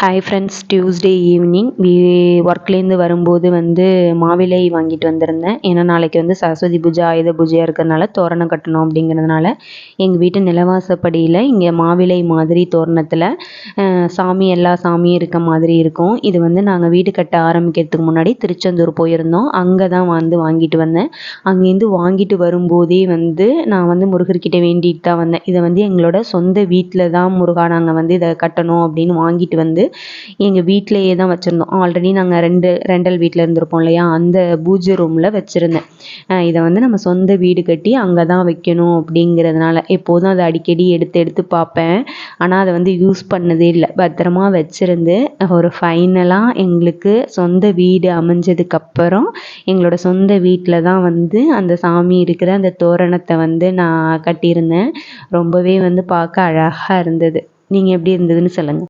Hi friends Tuesday evening வீ ஒர்க்லேருந்து வரும்போது வந்து மாவிலை வாங்கிட்டு வந்திருந்தேன். ஏன்னா நாளைக்கு வந்து சரஸ்வதி பூஜை ஆயுத பூஜையாக இருக்கிறதுனால தோரணம் கட்டணும் அப்படிங்கிறதுனால எங்கள் வீட்டு நிலவாசப்படியில் இங்கே மாவிலை மாதிரி தோரணத்தில் சாமி எல்லா சாமியும் இருக்க மாதிரி இருக்கும். இது வந்து நாங்கள் வீடு கட்ட ஆரம்பிக்கிறதுக்கு முன்னாடி திருச்செந்தூர் போயிருந்தோம். அங்கே தான் வந்து வாங்கிட்டு வந்தேன். அங்கேருந்து வாங்கிட்டு வரும்போதே வந்து நான் வந்து முருகர்கிட்ட வேண்டிட்டு தான் வந்தேன். இதை வந்து எங்களோட சொந்த வீட்டில் தான் முருகா நாங்கள் வந்து இதை கட்டணும் அப்படின்னு வாங்கிட்டு வந்து எங்கள் வீட்டிலையே தான் வச்சுருந்தோம். ஆல்ரெடி நாங்கள் ரெண்டு ரெண்டல் வீட்டில் இருந்திருப்போம் இல்லையா? அந்த பூஜை ரூமில் வச்சுருந்தேன். இதை வந்து நம்ம சொந்த வீடு கட்டி அங்கே தான் வைக்கணும் அப்படிங்கிறதுனால எப்போதும் அதை அடிக்கடி எடுத்து எடுத்து பார்ப்பேன். ஆனால் அதை வந்து யூஸ் பண்ணதே இல்லை. பத்திரமா வச்சுருந்து ஒரு ஃபைனலாக எங்களுக்கு சொந்த வீடு அமைஞ்சதுக்கப்புறம் எங்களோட சொந்த வீட்டில் தான் வந்து அந்த சாமி இருக்கிற அந்த தோரணத்தை வந்து நான் கட்டியிருந்தேன். ரொம்பவே வந்து பார்க்க அழகாக இருந்தது. நீங்கள் எப்படி இருந்ததுன்னு சொல்லுங்கள்